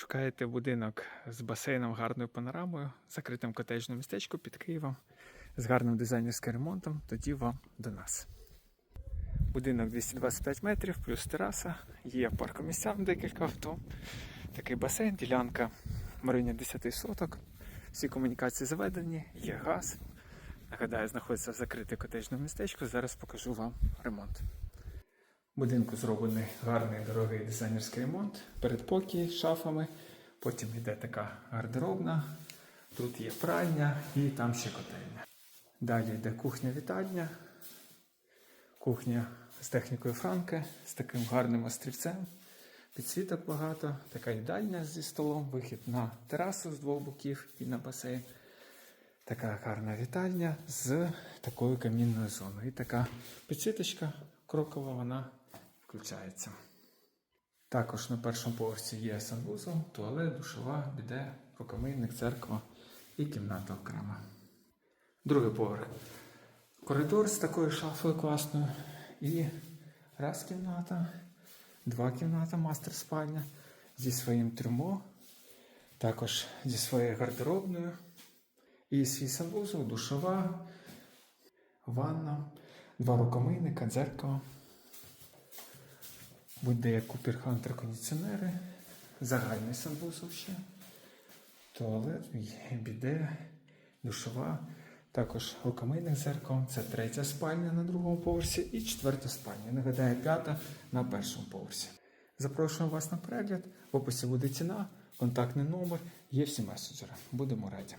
Шукаєте будинок з басейном, гарною панорамою, закритим котеджним містечку під Києвом з гарним дизайнерським ремонтом, тоді вам до нас. Будинок 225 метрів, плюс тераса, є паркомісця, декілька авто, такий басейн, ділянка в 10 соток. Всі комунікації заведені, є газ. Нагадаю, знаходиться в закрите котеджне містечко. Зараз покажу вам ремонт. Будинку зроблений гарний дорогий дизайнерський ремонт. Передпокій з шафами. Потім йде така гардеробна. Тут є пральня і там ще котельня. Далі йде кухня-вітальня. Кухня з технікою Франке, з таким гарним острівцем. Підсвіток багато, така їдальня зі столом, вихід на терасу з двох боків і на басейн. Така гарна вітальня з такою камінною зоною. І така підсвіточка крокова, вона включається. Також на першому поверсі є санвузол, туалет, душова, біде, рукомийник, церква і кімната окрема. Другий поверх. Коридор з такою шафою класною. І раз кімната, два кімната, мастер спальня зі своїм трюмо, також зі своєю гардеробною. І свій санвузол, душова, ванна, два рукомийника, дзеркало. Буде як Купер Хантер кондиціонери, загальний санвузол ще, туалет, біде, душова, також рукомийник з зеркалом. Це третя спальня на другому поверсі і четверта спальня. Нагадаю, п'ята на першому поверсі. Запрошуємо вас на перегляд. В описі буде ціна, контактний номер, є всі меседжери. Будемо раді.